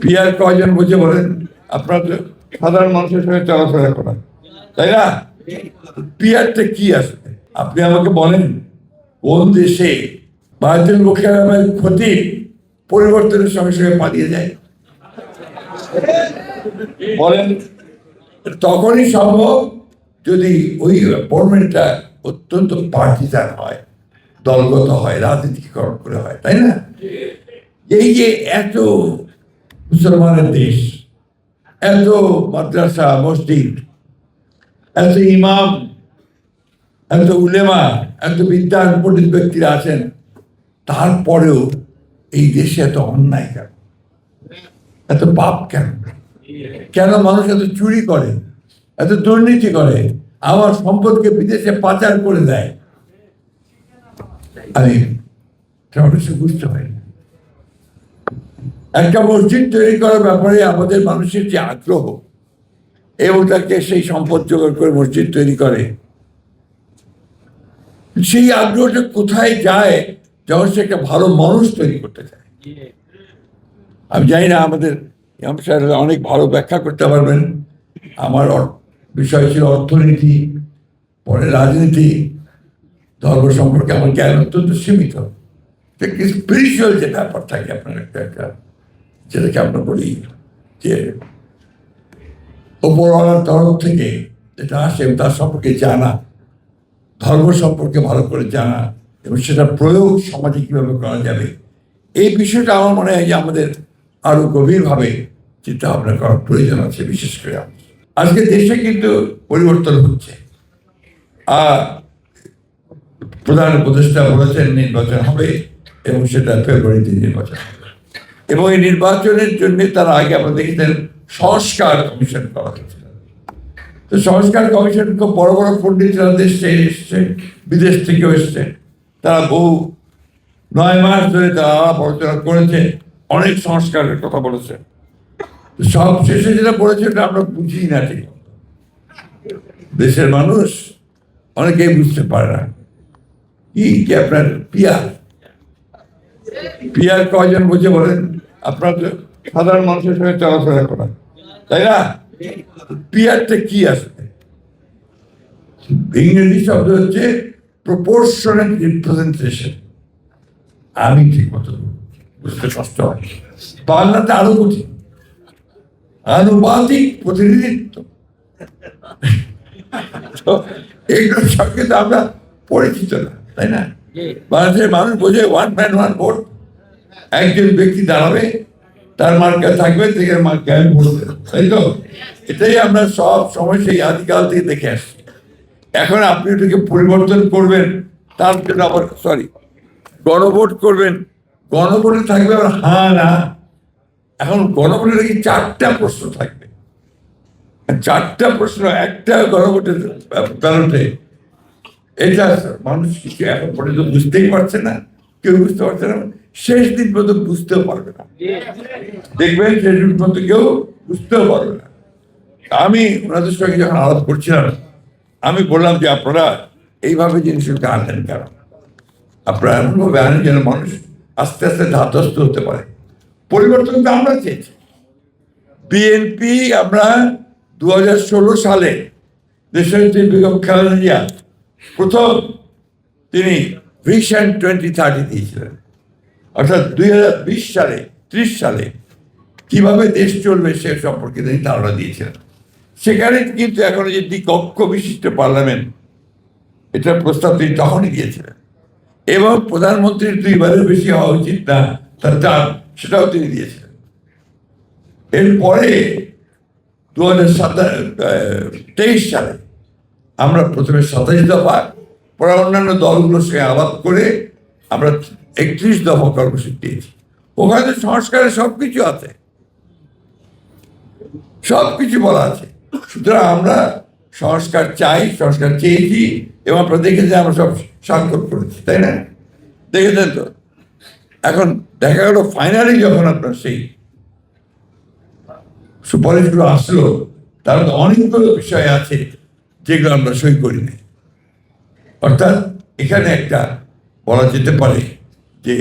Peer কয়জন বুঝে বলেন? আপনার সাধারণ মানুষের সঙ্গে চলাফেরা করা। তাই না? পিয়ারটা কি আসলে আপনি আমাকে বলেন, কোন দেশে ভারতের লোকের ক্ষতি পরিবর্তনের সঙ্গে সঙ্গে পালিয়ে যায়? বলেন, তখনই সম্ভব যদি ওই অ্যাপয়েন্টমেন্টটা অত্যন্ত পার্টিজান হয়, দলগত হয়, রাজনীতিকরণ করে হয়, তাই না? এই যে এত মুসলমানের দেশ। এত মাদ্রাসা, মসজিদ, এত ইমাম, এত উলেমা, এত বিদ্যান পণ্ডিত ব্যক্তিরা আছেন, তারপরেও এই দেশে এত অন্যায় কেন? এত পাপ কেন? কেন মানুষ এত চুরি করে? এত দুর্নীতি করে? আমার সম্পদকে বিদেশে পাচার করে দেয়? আমি বুঝতে পারি। একটা মসজিদ তৈরি করার ব্যাপারে আমাদের মানুষের যে আগ্রহ এবং তাকে সেই সম্পদ জোগাড় করে মসজিদ তৈরি করে। সেই আগ্রহটা কোথায় যায়, যখন সে একটা ভালো মানুষ তৈরি করতে চায়। আমি জানি না, আমাদের অনেক ভালো ব্যাখ্যা করতে পারবেন। আমার বিষয় ছিল অর্থনীতি, পরে রাজনীতি, ধর্ম সম্পর্কে আমার জ্ঞান অত্যন্ত সীমিত। স্পিরিচুয়াল যে ব্যাপার থাকে আপনার একটা একটা যেটাকে আমরা বলি যে ওপরওয়ালার তরফ থেকে যেটা আসে তার সম্পর্কে জানা, ধর্ম সম্পর্কে ভালো করে জানা এবং সেটা প্রয়োগ সমাজে কীভাবে করা যাবে, এই বিষয়টা আমার মনে হয় যে আমাদের আরও গভীরভাবে চিন্তা ভাবনা করার প্রয়োজন আছে বিশেষ করে। আজকে দেশে কিন্তু পরিবর্তন হচ্ছে আর প্রধান উপদেষ্টা বলেছেন নির্বাচন হবে এবং সেটা ফেব্রুয়ারিতে নির্বাচন হবে এবং এই নির্বাচনের জন্য তার আগে আমরা দেখেছেন সংস্কার কমিশন করা হয়েছিল। তো সংস্কার কমিশন খুব বড় বড় পণ্ডিতরা দেশ থেকে এসছে, বিদেশ থেকেও এসছে, তারা বহু নয় মাস ধরে তারা আলাপ আলোচনা করেছে, অনেক সংস্কারের কথা বলেছে। সব শেষে যেটা বলেছে ওটা আমরা বুঝি না ঠিক। দেশের মানুষ অনেকেই বুঝতে পারে না। কি কি আপনার পিয়ার? পিয়ার কয়জন বুঝে বলেন? আপনার সাধারণ মানুষের সঙ্গে চলাফেরা করা। তাই না? পিয়ারটা কি আসলে ইংরেজি শব্দ হচ্ছে প্রপোর্শনাল রিপ্রেজেন্টেশন আমি ঠিক মতো বুঝতে কষ্ট হয়। বাংলাতে আরও কঠিন। আনুপাতিক প্রতিনিধিত্ব। এইগুলোর সঙ্গে তো আমরা পরিচিত না তাই না? বাংলাদেশের মানুষ বোঝে ওয়ান ম্যান ওয়ান ভোট একজন ব্যক্তি দাঁড়াবে, তার মার্কা থাকবে থেকে মার্কা আমি ভোট। তাই তো? এটাই আমরা সব সময় সেই আদিকাল থেকে দেখে আসছি এখন আপনি এটাকে পরিবর্তন করবেন, তার জন্য আবার সরি গণভোট করবেন। গণভোটে থাকবে আবার হ্যাঁ না। এখন গণভোটে নাকি চারটা প্রশ্ন থাকবে। চারটা প্রশ্ন, একটা গণভোটের ব্যালটে। এটা মানুষ কিছু এখন পর্যন্ত বুঝতেই পারছে না, কেউ বুঝতে পারছে না। শেষ দিন পর্যন্ত বুঝতেও পারবে না। দেখবেন শেষ দিন পর্যন্ত কেউ বুঝতেও পারবে না। আমি ওনাদের সঙ্গে যখন আলাপ করছিলাম, আমি বললাম যে, আপনারা এইভাবে জিনিসগুলোকে আনলেন কেন? আপনারা এমনভাবে আনেন যেন মানুষ আস্তে আস্তে ধাতস্থ হতে পারে। পরিবর্তন তো আমরা চেয়েছি। বিএনপি আমরা দু হাজার ষোলো সালে দেশনেত্রী বেগম খালেদা জিয়া প্রথম তিনি ভিশন টোয়েন্টি থার্টি দিয়েছিলেন। অর্থাৎ দুই হাজার বিশ সালে, ত্রিশ সালে কীভাবে দেশ চলবে সে সম্পর্কে তিনি ধারণা দিয়েছিলেন। সেখানে কিন্তু এখন যে দ্বিকক্ষ বিশিষ্ট পার্লামেন্ট এটার প্রস্তাব তিনি তখনই দিয়েছিলেন। এবং প্রধানমন্ত্রীর দুইবারের বেশি হওয়া উচিত না, তার টার্ম সেটাও তিনি দিয়েছিলেন। এরপরে দু হাজার তেইশ সালে আমরা প্রথমে সাতাইশ দফা, পরে অন্যান্য দলগুলোর সঙ্গে আলাপ করে আমরা একত্রিশ দফা কর্মসূচি ওখানে সংস্কারের সব কিছু আছে। সব কিছু বলা আছে। সুতরাং আমরা সংস্কার চাই, সংস্কার চেয়েছি, এবং আপনারা দেখেছেন আমরা সব স্বাক্ষর করেছি, তাই না? দেখেছেন তো? এখন দেখা গেল ফাইনালি যখন আপনার সেই সুপারিশগুলো আসলো, তার মধ্যে অনেকগুলো বিষয় আছে যেগুলো আমরা সই করি নাই অর্থাৎ এখানে একটা বলা যেতে পারে যে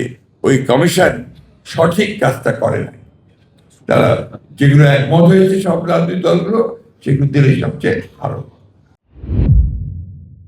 ওই কমিশন সঠিক কাজটা করে না তারা যেগুলো একমত হয়েছে সব রাজনৈতিক দলগুলো, সেগুলো দিলেই সবচেয়ে ভালো।